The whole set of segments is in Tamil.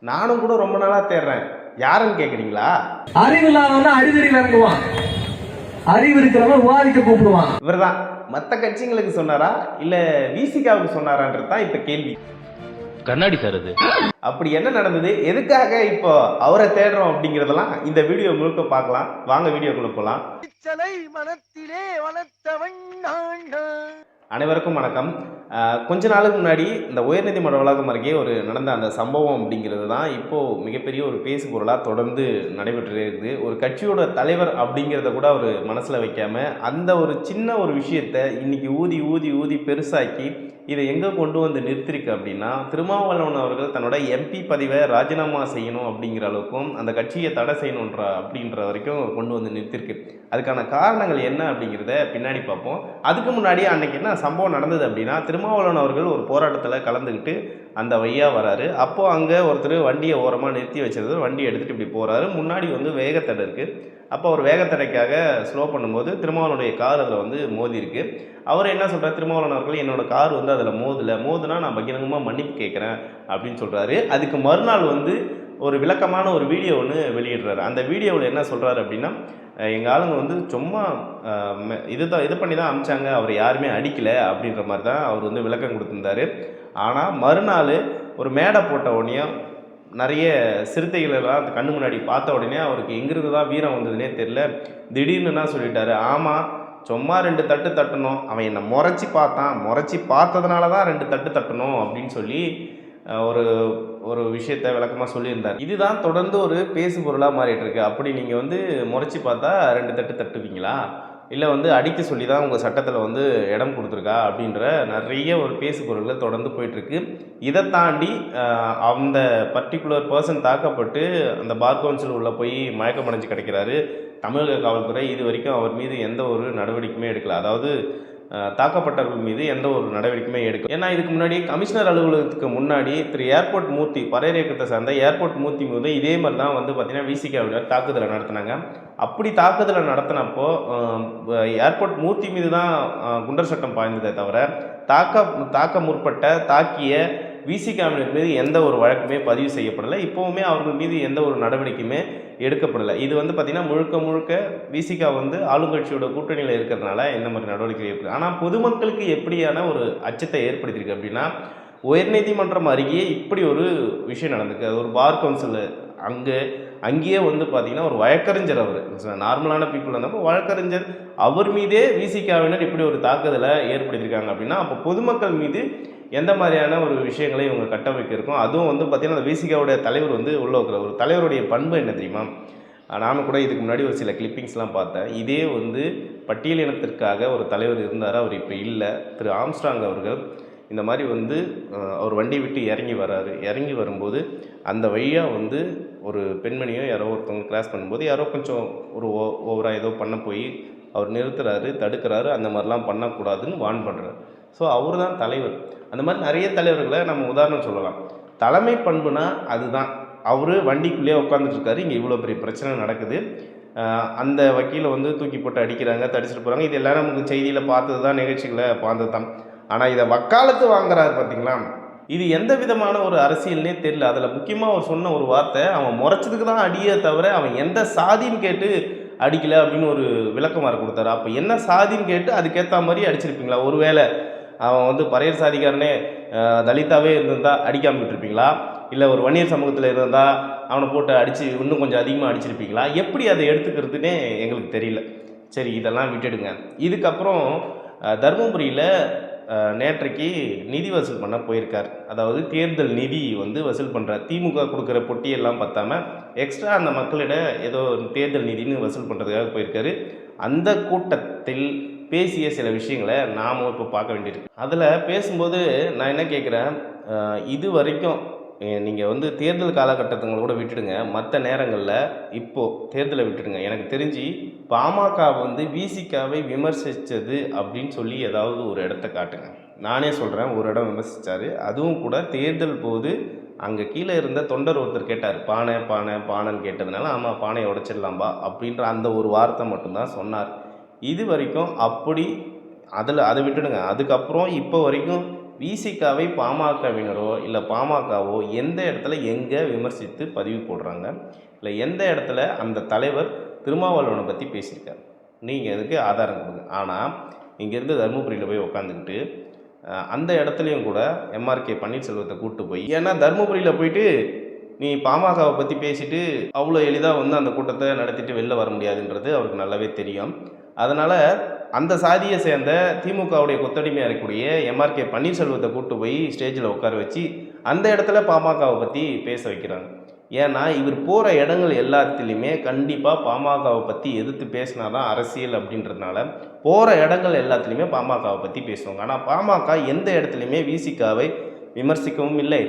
நானும் கூட ரொம்ப நாளா தேடுறேன். யாருன்னு கேக்குறீங்களா? அறிவு இல்லாதவன் அறிவுரை இறங்குவான். அறிவு இருக்கிறவன் விவாதிக்க கூப்பிடுவான். இவர்தான். மற்ற கட்சிங்களுக்கு சொன்னாரா? இல்ல விசிகாவுக்கு சொன்னாரான்றது தான் இப்ப கேள்வி. கண்ணாடி சார் அது. அப்படி என்ன நடந்தது? எதுக்காக இப்போ அவரை தேடுறோம் அப்படிங்கிறதெல்லாம் இந்த வீடியோ முழுக்க பார்க்கலாம். வாங்க வீடியோக்குள்ள போலாம். மனத்திலே வளர்த்தவன் நான். அனைவருக்கும் வணக்கம். கொஞ்ச நாளுக்கு முன்னாடி இந்த உயர்நீதிமன்ற வளாகம் அருகே ஒரு நடந்த அந்த சம்பவம் அப்படிங்கிறது தான் இப்போது மிகப்பெரிய ஒரு பேசுபொருளாக தொடர்ந்து நடைபெற்று இருக்குது. ஒரு கட்சியோட தலைவர் அப்படிங்கிறத கூட அவர் மனசில் வைக்காமல் அந்த ஒரு சின்ன ஒரு விஷயத்தை இன்றைக்கி ஊதி ஊதி ஊதி பெருசாக்கி இதை எங்கே கொண்டு வந்து நிறுத்திருக்கு அப்படின்னா திருமாவளவன் அவர்கள் தன்னோட எம்பி பதிவை ராஜினாமா செய்யணும் அப்படிங்கிற அளவுக்கும் அந்த கட்சியை தடை செய்யணுன்ற அப்படின்ற வரைக்கும் கொண்டு வந்து நிறுத்திருக்கு. அதுக்கான காரணங்கள் என்ன அப்படிங்கிறத பின்னாடி பார்ப்போம். அதுக்கு முன்னாடி அன்னைக்கு என்ன சம்பவம் நடந்தது அப்படின்னா திருமாவளவன் அவர்கள் ஒரு போராட்டத்தில் கலந்துக்கிட்டு அந்த வையா வராரு. அப்போது அங்கே ஒருத்தர் வண்டியை ஓரமாக நிறுத்தி வச்சிருந்தது வண்டி எடுத்துகிட்டு இப்படி போகிறாரு முன்னாடி வந்து வேகத்தடை இருக்குது அப்போ அவர் வேகத்தடைக்காக ஸ்லோ பண்ணும்போது திருமாவளனுடைய கார் அதில் வந்து மோதி இருக்கு. அவர் என்ன சொல்கிறார் திருமாவளவன் அவர்கள் என்னோடய கார் வந்து அதில் மோதலை. மோதுனா நான் பகிரங்கமாக மன்னிப்பு கேட்குறேன். அப்படின்னு சொல்கிறாரு அதுக்கு மறுநாள் வந்து ஒரு விளக்கமான ஒரு வீடியோ ஒன்று வெளியிடுறாரு. அந்த வீடியோவில் என்ன சொல்கிறாரு அப்படின்னா எங்கள் ஆளுங்க வந்து சும்மா இது தான் இது பண்ணி தான் அமிச்சாங்க. அவர் யாருமே அடிக்கலை. அப்படின்ற மாதிரி தான் அவர் வந்து விளக்கம் கொடுத்துருந்தாரு. ஆனால் மறுநாள் ஒரு மேடை போட்ட உடனே நிறைய சிறுத்தைகள் எல்லாம் அந்த கண்ணு முன்னாடி பார்த்த உடனே அவருக்கு எங்கிருந்து தான் வீரம் வந்ததுனே தெரில திடீர்னு என்ன சொல்லிட்டாரு? ஆமாம் சும்மா ரெண்டு தட்டு தட்டணும். அவன் என்னை முறைச்சி பார்த்தான். முறைச்சி பார்த்ததுனால தான் ரெண்டு தட்டு தட்டணும் அப்படின்னு சொல்லி ஒரு ஒரு விஷயத்த விளக்கமாக சொல்லியிருந்தார். இதுதான் தொடர்ந்து ஒரு பேசு பொருளாக மாறிட்டு இருக்கு. அப்படி நீங்கள் வந்து முறைச்சி பார்த்தா ரெண்டு தட்டு தட்டுவீங்களா? இல்லை வந்து அடிக்க சொல்லி தான் உங்கள் சட்டத்தில் வந்து இடம் கொடுத்துருக்கா அப்படின்ற நிறைய ஒரு பேசு பொருள்கள் தொடர்ந்து போயிட்டுருக்கு. இதை தாண்டி அந்த பர்டிகுலர் பர்சன் தாக்கப்பட்டு அந்த பார் கவுன்சில் உள்ளே போய் மயக்கமடைஞ்சு கிடைக்கிறாரு தமிழக காவல்துறை. இது வரைக்கும் அவர் மீது எந்த ஒரு நடவடிக்கையுமே எடுக்கல. அதாவது தாக்கப்பட்டவர்கள் மீது எந்த ஒரு நடவடிக்கையுமே எடுக்கும் ஏன்னா இதுக்கு முன்னாடி கமிஷனர் அலுவலகத்துக்கு முன்னாடி திரு ஏர்போர்ட் மூர்த்தி பறையர் இயக்கத்தை சார்ந்த ஏர்போர்ட் மூர்த்தி மீது இதே மாதிரி தான் வந்து பார்த்தீங்கன்னா விசிகாவினர் தாக்குதலை நடத்தினாங்க. அப்படி தாக்குதலை நடத்தினப்போ ஏர்போர்ட் மூர்த்தி மீது தான் குண்டர் சட்டம் பாய்ந்ததே தவிர தாக்க தாக்க முற்பட்ட தாக்கிய விசிகாவினர் மீது எந்த ஒரு வழக்குமே பதிவு செய்யப்படலை. இப்போவுமே அவர்கள் மீது எந்த ஒரு நடவடிக்கையுமே எடுக்கப்படலை. இது வந்து பார்த்திங்கன்னா முழுக்க முழுக்க விசிகா வந்து ஆளுங்கட்சியோட கூட்டணியில் இருக்கிறதுனால இந்த மாதிரி நடவடிக்கை ஏற்படுது ஆனால் பொதுமக்களுக்கு எப்படியான ஒரு அச்சத்தை ஏற்படுத்தியிருக்கு அப்படின்னா உயர்நீதிமன்றம் அருகே இப்படி ஒரு விஷயம் நடந்திருக்கு. அது ஒரு பார் கவுன்சில். அங்கே அங்கேயே வந்து பார்த்திங்கன்னா ஒரு வழக்கறிஞர் அவர். நார்மலான பீப்புள் இருந்தப்போ வழக்கறிஞர் அவர் மீதே விசிகாவினர் இப்படி ஒரு தாக்குதலை ஏற்படுத்தியிருக்காங்க அப்படின்னா அப்போ பொதுமக்கள் மீது எந்த மாதிரியான ஒரு விஷயங்களை இவங்க கட்டமைக்கிருக்கும் அதுவும் வந்து பார்த்திங்கன்னா அந்த விசிகாவுடைய தலைவர் வந்து உள்ள இருக்கிற ஒரு தலைவருடைய பண்பு என்ன தெரியுமா? நானும் கூட இதுக்கு முன்னாடி ஒரு சில கிளிப்பிங்ஸ்லாம் பார்த்தேன். இதே வந்து பட்டியல் இனத்திற்காக ஒரு தலைவர் இருந்தார்? அவர் இப்போ இல்லை. திரு ஆம்ஸ்ட்ராங் அவர்கள் இந்த மாதிரி வந்து அவர் வண்டி விட்டு இறங்கி வராரு. இறங்கி வரும்போது அந்த வழியாக வந்து ஒரு பெண்மணியோ யாரோ ஒருத்தவங்க கிளாஸ் பண்ணும்போது யாரோ கொஞ்சம் ஒரு ஓ ஓவராக ஏதோ பண்ண போய் அவர் நிறுத்துறாரு தடுக்கிறாரு. அந்த மாதிரிலாம் பண்ணக்கூடாதுன்னு வான் பண்ணுறாரு ஸோ அவர் தான் தலைவர். அந்த மாதிரி நிறைய தலைவர்களை நம்ம உதாரணம் சொல்லலாம். தலைமை பண்புனா அதுதான். அவர் வண்டிக்குள்ளேயே உட்காந்துட்ருக்காரு இங்கே இவ்வளோ பெரிய பிரச்சனை நடக்குது. அந்த வக்கீலை வந்து தூக்கி போட்டு அடிக்கிறாங்க தடிச்சிட்டு போகிறாங்க இது எல்லோரும் நமக்கு செய்தியில் பார்த்தது தான் நிகழ்ச்சிகளை பார்த்தது தான் ஆனால் இதை வக்காலத்து வாங்குறாரு பார்த்தீங்களா? இது எந்த விதமான ஒரு அரசியல்னே தெரியல. அதில் முக்கியமாக அவர் சொன்ன ஒரு வார்த்தை அவன் முறைச்சதுக்கு தான் அடியே தவிர அவன் எந்த சாதின்னு கேட்டு அடிக்கல அப்படின்னு ஒரு விளக்கமாறு கொடுத்தாரு. அப்போ என்ன சாதின்னு கேட்டு அதுக்கேற்ற மாதிரி அடிச்சிருப்பீங்களா? ஒருவேளை அவன் வந்து பறையர் சாதிக்காரனே தலிதாவே தலித்தாவே இருந்திருந்தா அடிக்காம விட்டுருப்பீங்களா? இல்லை ஒரு வன்னியர் சமூகத்தில் இருந்தால் அவனை போட்டு அடித்து இன்னும் கொஞ்சம் அதிகமாக அடிச்சிருப்பீங்களா? எப்படி அதை எடுத்துக்கிறதுனே எங்களுக்கு தெரியல. சரி இதெல்லாம் விட்டுடுங்க. இதுக்கப்புறம் தர்மபுரியில் தருமபுரியில் நேற்றைக்கு நிதி வசூல் பண்ண போயிருக்கார். அதாவது தேர்தல் நிதி வந்து வசூல் பண்ணுறார் திமுக கொடுக்குற பொட்டியெல்லாம் பார்த்தாம எக்ஸ்ட்ரா அந்த மக்களிட ஏதோ தேர்தல் நிதின்னு வசூல் பண்ணுறதுக்காக போயிருக்காரு. அந்த கூட்டத்தில் பேசிய சில விஷயங்களை நாமும் இப்போ பார்க்க வேண்டியிருக்கு. அதில் பேசும்போது நான் என்ன கேட்குறேன் இது வரைக்கும் நீங்கள் வந்து தேர்தல் காலகட்டத்துங்களை கூட விட்டுடுங்க. மற்ற நேரங்களில் இப்போது தேர்தலை விட்டுடுங்க. எனக்கு தெரிஞ்சு பாமக வந்து விசிகாவை விமர்சித்தது அப்படின்னு சொல்லி ஏதாவது ஒரு இடத்த காட்டுங்க. நானே சொல்கிறேன் ஒரு இடம் விமர்சித்தார் அதுவும் கூட தேர்தல் போது அங்கே கீழே இருந்த தொண்டர் ஒருத்தர் கேட்டார். பானை பானை பானைன்னு கேட்டதுனால ஆமாம் பானையை உடைச்சிடலாம்பா அப்படின்ற அந்த ஒரு வார்த்தை மட்டும்தான் சொன்னார். இது வரைக்கும் அப்படி அதில் அதை விட்டுடுங்க. அதுக்கப்புறம் இப்போ வரைக்கும் விசிகாவை பாமகவினரோ இல்லை பாமகவோ எந்த இடத்துல எங்கே விமர்சித்து பதிவு போடுறாங்க? இல்லை எந்த இடத்துல அந்த தலைவர் திருமாவளவனை பற்றி பேசியிருக்காரு? நீங்கள் அதுக்கு ஆதாரம் கொடுங்க. ஆனால் இங்கேருந்து தருமபுரியில் போய் உக்காந்துக்கிட்டு அந்த இடத்துலையும் கூட எம்ஆர்கே பன்னீர்செல்வத்தை கூப்பிட்டு போய் ஏன்னா தருமபுரியில் போயிட்டு நீ பாமகவை பற்றி பேசிட்டு அவ்வளோ எளிதாக வந்து அந்த கூட்டத்தை நடத்திட்டு வெளில வர முடியாதுன்றது அவருக்கு நல்லாவே தெரியும். அதனால் அந்த சாதியை சேர்ந்த திமுகவுடைய கொத்தடிமையாக இருக்கக்கூடிய எம்ஆர்கே பன்னீர்செல்வத்தை கூப்பிட்டு போய் ஸ்டேஜில் உட்கார வச்சு அந்த இடத்துல பாமகவை பற்றி பேச வைக்கிறாங்க. ஏன்னா இவர் போகிற இடங்கள் எல்லாத்துலேயுமே கண்டிப்பாக பாமகவை பற்றி எதிர்த்து பேசினா தான் அரசியல் அப்படின்றதுனால போகிற இடங்கள் எல்லாத்துலேயுமே பாமகவை பற்றி பேசுவாங்க. ஆனால் பாமக எந்த இடத்துலையுமே விசிகாவை விமர்சிக்கவும் இல்லை.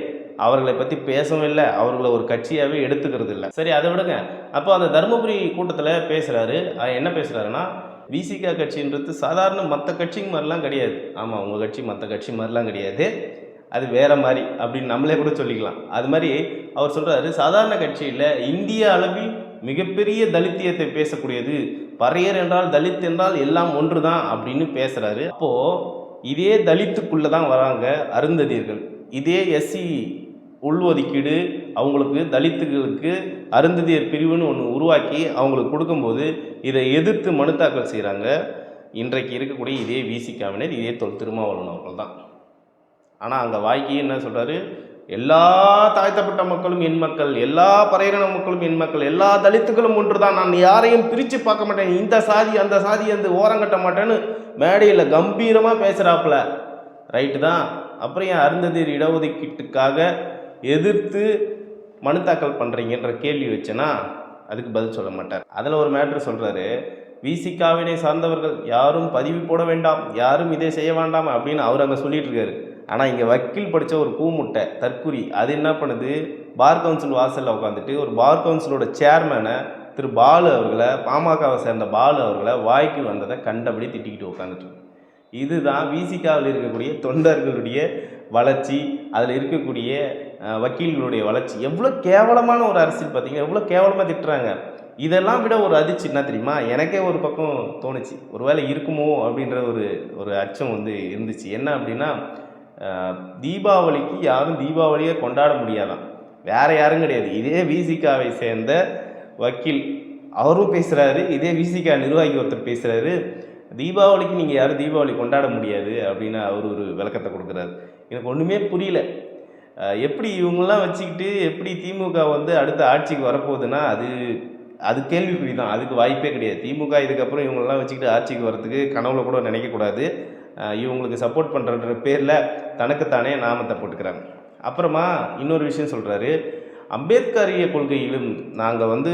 அவர்களை பற்றி பேசவும் இல்லை. அவர்களை ஒரு கட்சியாகவே எடுத்துக்கிறது இல்லை சரி அதை விடுங்க. அப்போ அந்த தருமபுரி கூட்டத்தில் பேசுகிறாரு என்ன பேசுகிறாருன்னா விசிகா கட்சின்றது சாதாரண மற்ற கட்சிங்க மாதிரிலாம் கிடையாது. ஆமாம் உங்கள் கட்சி மற்ற கட்சி மாதிரிலாம் கிடையாது. அது வேற மாதிரி அப்படின்னு நம்மளே கூட சொல்லிக்கலாம். அது மாதிரி அவர் சொல்கிறாரு சாதாரண கட்சியில் இந்திய அளவில் மிகப்பெரிய தலித்தியத்தை பேசக்கூடியது பறையர் என்றால் தலித் என்றால் எல்லாம் ஒன்று தான் அப்படின்னு பேசுகிறாரு அப்போது இதே தலித்துக்குள்ளே தான் வராங்க அருந்ததியர்கள். இதே எஸ்சி உள்ஒதுக்கீடு அவங்களுக்கு தலித்துகளுக்கு அருந்ததியர் பிரிவுன்னு ஒன்று உருவாக்கி அவங்களுக்கு கொடுக்கும்போது இதை எதிர்த்து மனு தாக்கல் செய்கிறாங்க இன்றைக்கு இருக்கக்கூடிய இதே விசி காவினர் இதே தொல் திருமாவளவன் அவர்கள் தான். ஆனால் அங்கே வாய்க்கு என்ன சொல்கிறாரு எல்லா தாழ்த்தப்பட்ட மக்களும் என் மக்கள் எல்லா பறையின மக்களும் என் மக்கள் எல்லா தலித்துகளும் ஒன்று தான் நான் யாரையும் பிரித்து பார்க்க மாட்டேன். இந்த சாதி அந்த சாதி அந்த ஓரங்கட்ட மாட்டேன்னு மேடையில் கம்பீரமாக பேசுகிறாப்புல ரைட்டு தான். அப்புறம் ஏன் அருந்ததியர் இடஒதுக்கீட்டுக்காக எதிர்த்து மனு தாக்கல் பண்ணுறீங்கன்ற கேள்வி வச்சேன்னா அதுக்கு பதில் சொல்ல மாட்டார். அதில் ஒரு மேட்ரு சொல்கிறாரு விசிகாவினை சார்ந்தவர்கள் யாரும் பதிவு போட வேண்டாம் யாரும் இதை செய்ய வேண்டாம் அப்படின்னு அவர் அங்கே சொல்லிட்டு இருக்காரு. ஆனால் இங்கே வக்கீல் படித்த ஒரு பூமுட்டை தற்குறி அது என்ன பண்ணுது? பார் கவுன்சில் வாசலில் உட்காந்துட்டு ஒரு பார் கவுன்சிலோட சேர்மேனை திரு பாலு அவர்களை பாமகவை சேர்ந்த பாலு அவர்களை வாய்க்கு வந்ததை கண்டபடி திட்டிக்கிட்டு உட்காந்துட்டு இதுதான் விசிகாவில் இருக்கக்கூடிய தொண்டர்களுடைய வளர்ச்சி அதில் இருக்கக்கூடிய வக்கீல்களுடைய வளர்ச்சி. எவ்வளோ கேவலமான ஒரு அரசியல் பார்த்தீங்கன்னா எவ்வளோ கேவலமாக திட்டுறாங்க. இதெல்லாம் விட ஒரு அதிர்ச்சி என்ன தெரியுமா? எனக்கே ஒரு பக்கம் தோணுச்சு. ஒரு வேலை இருக்குமோ அப்படின்ற ஒரு ஒரு அச்சம் வந்து இருந்துச்சு. என்ன அப்படின்னா தீபாவளிக்கு யாரும் தீபாவளியை கொண்டாட முடியாதான். வேறு யாரும் கிடையாது. இதே விசிகாவை சேர்ந்த வக்கீல் அவரும் பேசுகிறாரு இதே விசிகா நிர்வாகி ஒருத்தர் பேசுகிறாரு தீபாவளிக்கு நீங்கள் யாரும் தீபாவளி கொண்டாட முடியாது அப்படின்னு அவர் ஒரு விளக்கத்தை கொடுக்குறாரு. எனக்கு ஒன்றுமே புரியல. எப்படி இவங்கெல்லாம் வச்சுக்கிட்டு எப்படி திமுக வந்து அடுத்த ஆட்சிக்கு வரப்போகுதுன்னா அது அது கேள்விக்குறி தான் அதுக்கு வாய்ப்பே கிடையாது. திமுக இதுக்கப்புறம் இவங்களெல்லாம் வச்சுக்கிட்டு ஆட்சிக்கு வரத்துக்கு கனவுல கூட நினைக்கக்கூடாது. இவங்களுக்கு சப்போர்ட் பண்ணுறன்ற பேரில் தனக்குத்தானே நாமத்தை போட்டுக்கிறாங்க. அப்புறமா இன்னொரு விஷயம் சொல்கிறாரு அம்பேத்கரிய கொள்கையிலும் நாங்கள் வந்து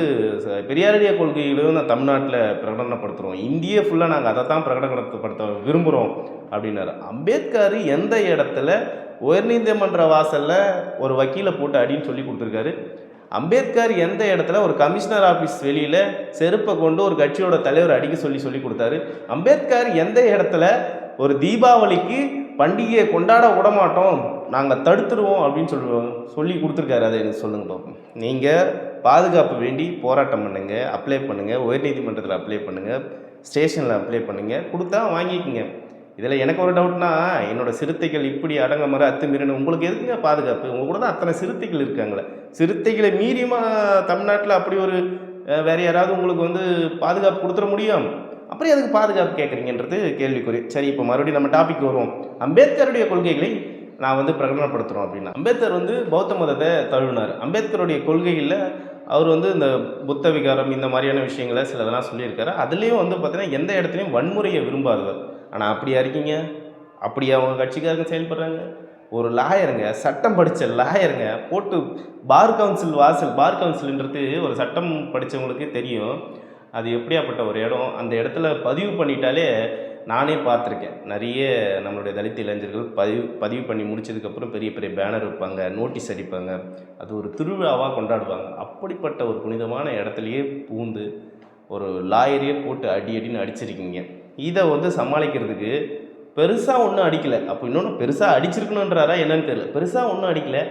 ச- பெரியாரிய கொள்கையிலும் நான் தமிழ்நாட்டில் பிரகடனப்படுத்துகிறோம் இந்திய ஃபுல்லாக நாங்கள் அதை தான் பிரகடனப்படுத்த விரும்புகிறோம் அப்படின்னாரு. அம்பேத்கர் எந்த இடத்துல உயர்நீதிமன்ற வாசலில் ஒரு வக்கீலை போட்டு அடின்னு சொல்லி கொடுத்துருக்காரு. அம்பேத்கர் எந்த இடத்துல ஒரு கமிஷனர் ஆஃபீஸ் வெளியில் செருப்பை கொண்டு ஒரு கட்சியோட தலைவர் அடிக்க சொல்லி சொல்லி கொடுத்தாரு. அம்பேத்கர் எந்த இடத்துல ஒரு தீபாவளிக்கு பண்டிகையை கொண்டாட விட மாட்டோம் நாங்கள் தடுத்துருவோம் அப்படின்னு சொல்லுவோம் சொல்லி கொடுத்துருக்காரு. அதை எனக்கு சொல்லுங்க பார்ப்போம் நீங்கள் பாதுகாப்பு வேண்டி போராட்டம் பண்ணுங்கள் அப்ளை பண்ணுங்கள் உயர்நீதிமன்றத்தில் அப்ளை பண்ணுங்கள் ஸ்டேஷனில் அப்ளை பண்ணுங்கள் கொடுத்தா வாங்கிக்கோங்க. இதில் எனக்கு ஒரு டவுட்னா என்னோடய சிறுத்தைகள் இப்படி அடங்க மாதிரி அத்துமீறினு உங்களுக்கு எதுக்குங்க பாதுகாப்பு? உங்கள் கூட தான் அத்தனை சிறுத்தைகள் இருக்காங்களே. சிறுத்தைகளை மீறியுமா தமிழ்நாட்டில் அப்படி ஒரு வேறு வேற யாராவது உங்களுக்கு வந்து பாதுகாப்பு கொடுத்துட முடியும்? அப்புறம் எதுக்கு பாதுகாப்பு கேட்குறீங்கன்றது கேள்விக்குறி. சரி இப்போ மறுபடியும் நம்ம டாபிக் வருவோம். அம்பேத்கருடைய கொள்கைகளை நான் வந்து பிரகடனப்படுத்துகிறோம் அப்படின்னா. அம்பேத்கர் வந்து பௌத்த மதத்தை தழுவினார். அம்பேத்கருடைய கொள்கைகளில் அவர் வந்து இந்த புத்த விகாரம் இந்த மாதிரியான விஷயங்களை சிலதெல்லாம் சொல்லியிருக்காரு. அதுலேயும் வந்து பார்த்தீங்கன்னா எந்த இடத்துலையும் வன்முறையை விரும்பாதவர். ஆனால் அப்படியா இருக்கீங்க? அப்படி அவங்க கட்சிக்காரங்க செயல்படுறாங்க? ஒரு லாயருங்க சட்டம் படித்த லாயருங்க போட்டு பார் கவுன்சில் வாசல் பார் கவுன்சில்ன்றது ஒரு சட்டம் படித்தவங்களுக்கு தெரியும். அது எப்படியாப்பட்ட ஒரு இடம்? அந்த இடத்துல பதிவு பண்ணிட்டாலே நானே பார்த்துருக்கேன். நிறைய நம்மளுடைய தலித் இளைஞர்கள் பதிவு பதிவு பண்ணி முடிச்சதுக்கப்புறம் பெரிய பெரிய பேனர் வைப்பாங்க நோட்டீஸ் அடிப்பாங்க. அது ஒரு திருவிழாவாக கொண்டாடுவாங்க. அப்படிப்பட்ட ஒரு புனிதமான இடத்துலையே பூந்து ஒரு லாயரையே போட்டு அடி அடின்னு அடிச்சிருக்கீங்க. இதை வந்து சமாளிக்கிறதுக்கு பெருசாக ஒன்றும் அடிக்கலை. அப்போ இன்னொன்று பெருசாக அடிச்சிருக்கணுன்றாரா என்னன்னு தெரியல. பெருசாக ஒன்றும் அடிக்கலை.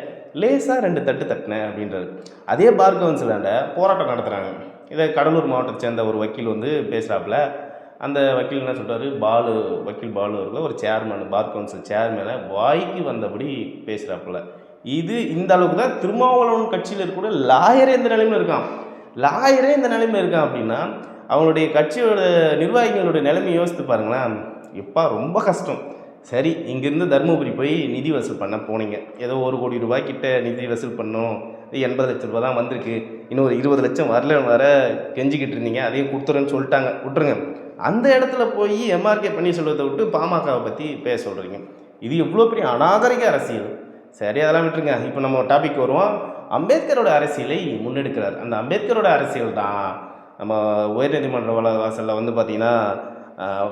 லேசாக ரெண்டு தட்டு தட்டினேன் அப்படின்றாரு. அதே பார் கவுன்சிலாண்ட போராட்டம் நடத்துகிறாங்க இதை கடலூர் மாவட்டத்தை சேர்ந்த ஒரு வக்கீல் வந்து பேசுகிறாப்புல அந்த வக்கீல் என்ன சொல்கிறாரு பாலு வக்கீல் பாலு அவர்கள் ஒரு சேர்மேன் பார் கவுன்சில் சேர்மேனை வாய்க்கு வந்தபடி பேசுகிறாப்புல இது இந்த அளவுக்கு தான் திருமாவளவன் கட்சியில் இருக்கக்கூடிய லாயர் எந்த நிலைமையில் இருக்கான்? லாயரே இந்த நிலைமையில் இருக்கான் அப்படின்னா அவங்களுடைய கட்சியோட நிர்வாகிகளுடைய நிலைமை யோசித்து பாருங்களேன். எப்பா ரொம்ப கஷ்டம். சரி இங்கேருந்து தருமபுரி போய் நிதி வசூல் பண்ண போனீங்க. ஏதோ ஒரு கோடி ரூபாய்க்கிட்ட நிதி வசூல் பண்ணோம். எண்பது லட்ச ரூபா தான் வந்திருக்கு. இன்னும் ஒரு இருபது லட்சம் வரல வர கெஞ்சிக்கிட்டு இருந்தீங்க. அதையும் கொடுத்துறேன்னு சொல்லிட்டாங்க. விட்டுருங்க. அந்த இடத்துல போய் எம்ஆர்கே சொல்வதை விட்டு பாமகவை பற்றி பேச சொல்கிறீங்க இது எவ்வளோ பெரிய அநாகரிக அரசியல். சரி அதெல்லாம் விட்டுருங்க. இப்போ நம்ம டாபிக் வருவோம். அம்பேத்கரோட அரசியலை முன்னெடுக்கிறார். அந்த அம்பேத்கரோட அரசியல் தான் நம்ம உயர்நீதிமன்ற வள வாசலில் வந்து பார்த்திங்கன்னா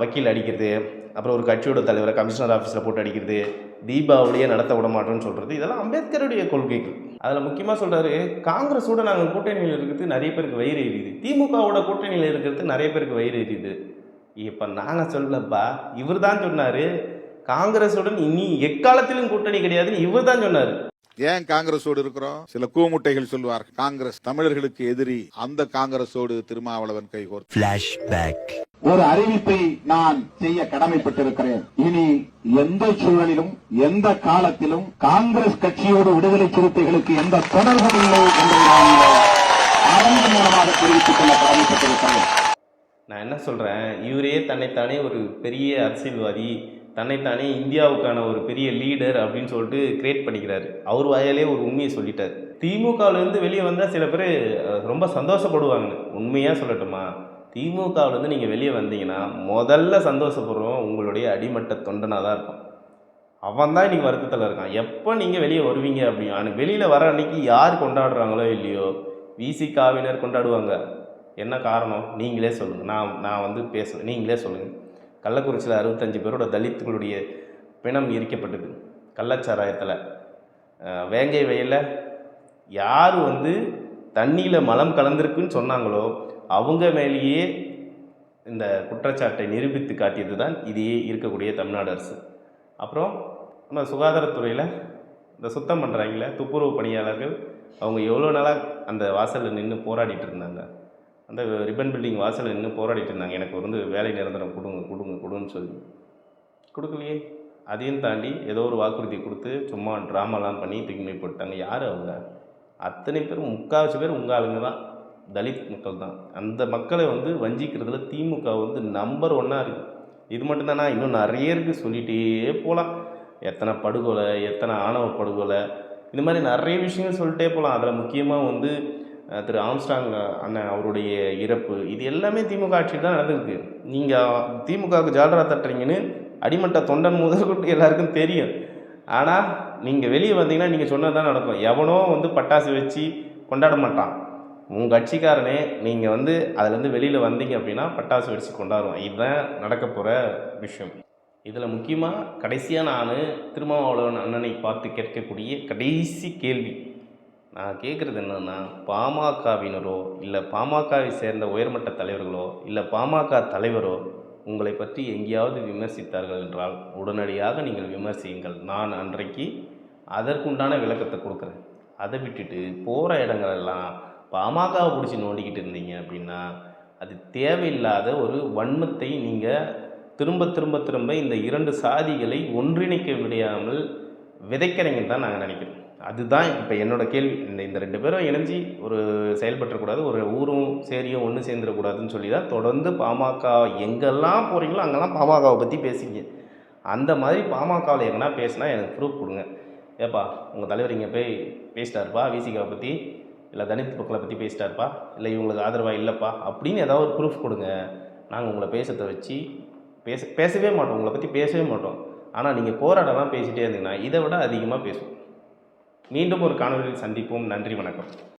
வக்கீல் அடிக்கிறது அப்புறம் ஒரு கட்சியோட தலைவரை கமிஷனர் ஆஃபீஸில் போட்டு அடிக்கிறது தீபாவளியை நடத்த விட மாட்டோம்னு சொல்கிறது இதெல்லாம் அம்பேத்கருடைய கொள்கைகள். அதில் முக்கியமாக சொல்கிறாரு காங்கிரஸோட நாங்கள் கூட்டணியில் இருக்கிறது நிறைய பேருக்கு வயிறு எரியுது. திமுகவோட கூட்டணியில் இருக்கிறது நிறைய பேருக்கு வயிறு எரியுது. இப்போ நாங்கள் சொல்லப்பா இவர் தான் சொன்னார் காங்கிரஸுடன் இனி எக்காலத்திலும் கூட்டணி கிடையாதுன்னு இவர் தான் சொன்னார். ஏன் காங்கிரஸோடு இருக்கிறோம்? சில கூமுட்டைகள் சொல்வார்கள் காங்கிரஸ் தமிழர்களுக்கு எதிரி அந்த காங்கிரஸோடு திருமாவளவன் கைகோர்த்து ஒரு அறிவிப்பை நான் செய்ய கடமைப்பட்டிருக்கிறேன். இனி எந்த சூழலிலும் எந்த காலத்திலும் காங்கிரஸ் கட்சியோடு விடுதலை சிறுத்தைகளுக்கு எந்த தொடர்பும் இல்லை என்பதை நான் அரங்கு மூலமாக தெரிவித்துக் கொள்ள கடமைப்பட்டிருக்கிறேன். நான் என்ன சொல்கிறேன் இவரே தன்னைத்தானே ஒரு பெரிய அரசியல்வாதி தன்னைத்தானே இந்தியாவுக்கான ஒரு பெரிய லீடர் அப்படின்னு சொல்லிட்டு கிரியேட் பண்ணிக்கிறாரு. அவர் வாயாலே ஒரு உண்மையை சொல்லிட்டார். திமுகவிலேருந்து வெளியே வந்தால் சில பேர் ரொம்ப சந்தோஷப்படுவாங்க உண்மையாக சொல்லட்டுமா? திமுகவிலேருந்து நீங்கள் வெளியே வந்தீங்கன்னா முதல்ல சந்தோஷப்படுறோம் உங்களுடைய அடிமட்ட தொண்டனாக தான் இருக்கும் அவன் தான் இன்றைக்கி வருத்தத்தில் இருக்கான். எப்போ நீங்கள் வெளியே வருவீங்க அப்படின்னு ஆனால் வெளியில் வர அன்னைக்கு யார் கொண்டாடுறாங்களோ இல்லையோ விசி காவினர் கொண்டாடுவாங்க. என்ன காரணம்? நீங்களே சொல்லுங்கள் நான் நான் வந்து பேசுவேன் நீங்களே சொல்லுங்கள் கள்ளக்குறிச்சியில் அறுபத்தஞ்சு பேரோட தலித்துகளுடைய பிணம் எரிக்கப்பட்டது. கள்ளச்சாராயத்தில். வேங்கை வயலில் யார் வந்து தண்ணியில் மலம் கலந்திருக்குன்னு சொன்னாங்களோ அவங்க மேலேயே இந்த குற்றச்சாட்டை நிரூபித்து காட்டியது தான் இதே இருக்கக்கூடிய தமிழ்நாடு அரசு. அப்புறம் நம்ம சுகாதாரத்துறையில் இந்த சுத்தம் பண்ணுறாங்களே துப்புரவு பணியாளர்கள் அவங்க எவ்வளோ நாளாக அந்த வாசலில் நின்று போராடிட்டு இருந்தாங்க. அந்த ரிப்பன் பில்டிங் வாசலில் நின்று போராடிட்டு இருந்தாங்க. எனக்கு வந்து வேலை நிரந்தரம் கொடுங்க கொடுங்க கொடுன்னு சொல்லி. கொடுக்கலையே. அதையும் தாண்டி ஏதோ ஒரு வாக்குறுதி கொடுத்து சும்மா ட்ராமாலாம் பண்ணி தூக்கிமை போட்டாங்க யார் அவங்க? அத்தனை பேர் முக்கால்வாசி பேர் உங்கள் ஆளுங்க தான். தலித் மக்கள் தான். அந்த மக்களை வந்து வஞ்சிக்கிறதுல திமுக வந்து நம்பர் ஒன்னாக இருக்குது இது மட்டும்தானா இன்னும் நிறைய இருக்குது சொல்லிகிட்டே போகலாம் எத்தனை படுகொலை எத்தனை ஆணவ படுகொலை. இந்த மாதிரி நிறைய விஷயங்கள் சொல்லிட்டே போகலாம் அதில் முக்கியமாக வந்து திரு ஆம்ஸ்டாங் அண்ணன் அவருடைய இறப்பு இது எல்லாமே திமுக ஆட்சியில் தான் நடந்திருக்கு. நீங்கள் திமுகவுக்கு ஜால்ரா தட்டுறீங்கன்னு அடிமட்ட தொண்டன் முதல் கொண்டு எல்லாருக்கும் தெரியும். ஆனால் நீங்கள் வெளியே வந்தீங்கன்னா நீங்கள் சொன்னது தான் நடக்கும். எவனோ வந்து பட்டாசு வச்சு கொண்டாட மாட்டான். உங்கள் கட்சிக்காரனே நீங்கள் வந்து அதுலேருந்து வெளியில் வந்தீங்க அப்படின்னா பட்டாசு வெடிச்சு கொண்டாடுவோம் இதுதான் நடக்க போகிற விஷயம். இதில் முக்கியமாக கடைசியாக நான் திருமாவளவன் அண்ணனை பார்த்து கேட்கக்கூடிய கடைசி கேள்வி. நான் கேட்குறது என்னென்னா பாமகவினரோ இல்லை பாமகவை சேர்ந்த உயர்மட்ட தலைவர்களோ இல்லை பாமக தலைவரோ உங்களை பற்றி எங்கேயாவது விமர்சித்தார்கள் என்றால் உடனடியாக நீங்கள் விமர்சியுங்கள். நான் அன்றைக்கு அதற்குண்டான விளக்கத்தை கொடுக்குறேன். அதை விட்டுட்டு போகிற இடங்களெல்லாம் பாமகவை பிடிச்சி நோண்டிக்கிட்டு இருந்தீங்க அப்படின்னா அது தேவையில்லாத ஒரு வன்மத்தை நீங்கள் திரும்ப திரும்ப திரும்ப இந்த இரண்டு சாதிகளை ஒன்றிணைக்க விடாமல் விதைக்கிறீங்கன்னு தான் நாங்கள் நினைக்கிறோம். அதுதான் இப்போ என்னோட கேள்வி. இந்த இந்த ரெண்டு பேரும் இணைஞ்சி ஒரு செயல்பட்டுறக்கூடாது ஒரு ஊரும் சேரியும் ஒன்று சேர்ந்துடக்கூடாதுன்னு சொல்லி தான் தொடர்ந்து பாமக எங்கெல்லாம் போகிறீங்களோ அங்கெல்லாம் பாமகவை பற்றி பேசிங்க. அந்த மாதிரி பாமகவில் எங்கன்னா பேசினா எனக்கு ப்ரூஃப் கொடுங்க. ஏப்பா உங்கள் தலைவர் இங்கே போய் பேசிட்டாருப்பா விசிகாவை பற்றி இல்லை தலித் மக்களை பற்றி பேசிட்டாருப்பா இல்லை இவங்களுக்கு ஆதரவாக இல்லைப்பா அப்படின்னு ஏதாவது ஒரு ப்ரூஃப் கொடுங்க. நாங்கள் உங்களை பேசுறதை வச்சு பேச பேசவே மாட்டோம் உங்களை பற்றி பேசவே மாட்டோம். ஆனால் நீங்கள் போராடலாம் பேசிகிட்டே இருந்தீங்கன்னா இதை விட அதிகமாக பேசுவோம். மீண்டும் ஒரு காணொலியில் சந்திப்போம். நன்றி வணக்கம்.